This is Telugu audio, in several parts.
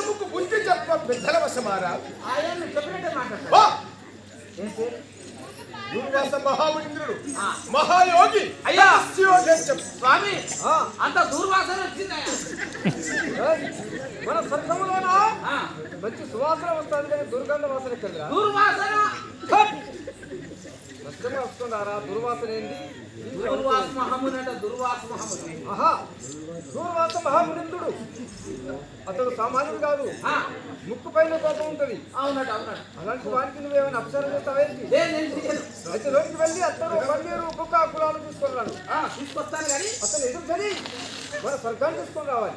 ముక్కు బుద్ధి చెప్ప పెద్దల వశమారా ఆయన చెప్పినట్టే మాట్లాడతాడు. ఓ! దుర్వాస మహామునింద్రుడు. మహాయోగి అయ్యా. స్వామి అంత దూర్వాసన వచ్చిందయ్యా మన స్వర్గంలోన? మంచి సువాసన వస్తుంది కానీ దుర్గంధ వాసన దూర్వాసన! నష్టమే వస్తుందారా దుర్వాసన ఏంది దుర్వాస మహముని అంటే దుర్వాస మహముని ఆహా దూర్వాస మహామునిందుడు అతడు సామాన్యుడు కాదు. ముక్కు పైన కోపం ఉంటది. అవునట అవునట. అలాంటి వారికి నువ్వేమైనా అప్సరం చేస్తావేంటి. అయితే లోనికి వెళ్ళి అతను పన్నీరు కుక్క కులాలు తీసుకున్నాడు. తీసుకొస్తాను కానీ అతను ఎదురు సరి మన స్వర్గాన్ని తీసుకొని రావాలి.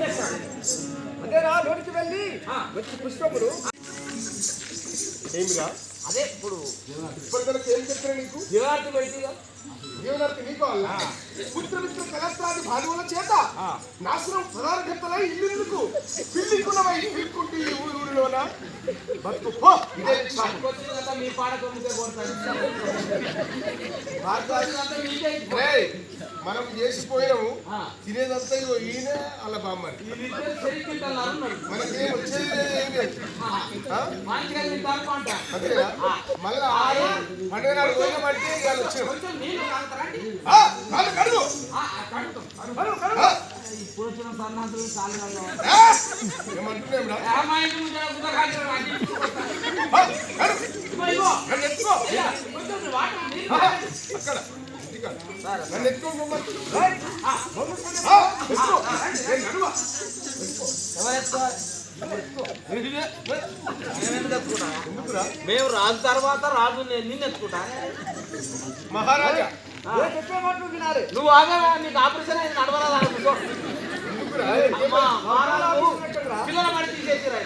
చేశాడు అదేనా లోనికి వెళ్ళి ఆ. మంచి పుష్పములు. ఏమిరా? అదే ఇప్పుడు ఇప్పటికీ ఏం చెప్పిన నీకు? దివార్తి పెట్టి జీవనార్థి నీకు వల్ల పుత్రమిత్ర కలత్రాది భానువుల చేత నాశనం పదార్థలై ఇల్లుకు బతుకు ఇదే. మీకే మనం చేసిపోయినాము ఆ. తినేదంతా ఇగో ఈయన చెరికింటారు అన్నారు మనకేం వచ్చేది వెళ్ళి అంతేనా? మళ్ళీ ఆరు పండుగ నాడు పోయినామంటే కాళ్ళు ఆ, ఏమంటున్నాం. అక్కడ. నన్ను మేము రాజు తర్వాత రాజు నేను నిన్ను ఎత్తుకుంటా మహారాజా నువ్వు ఆగా నీకు ఆపరేషన్ అయింది నడవరాదా పిల్లల తీసేసిరు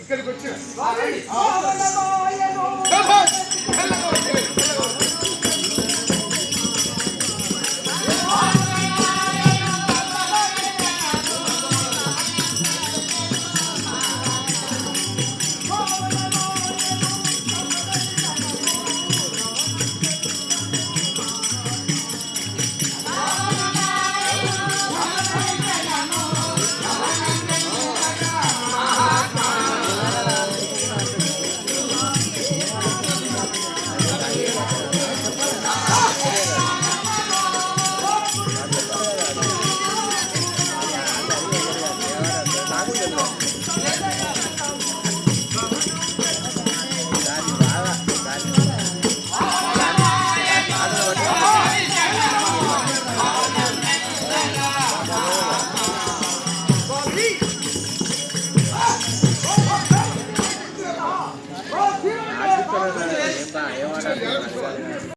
ఇక్కడికి వచ్చిన Come on.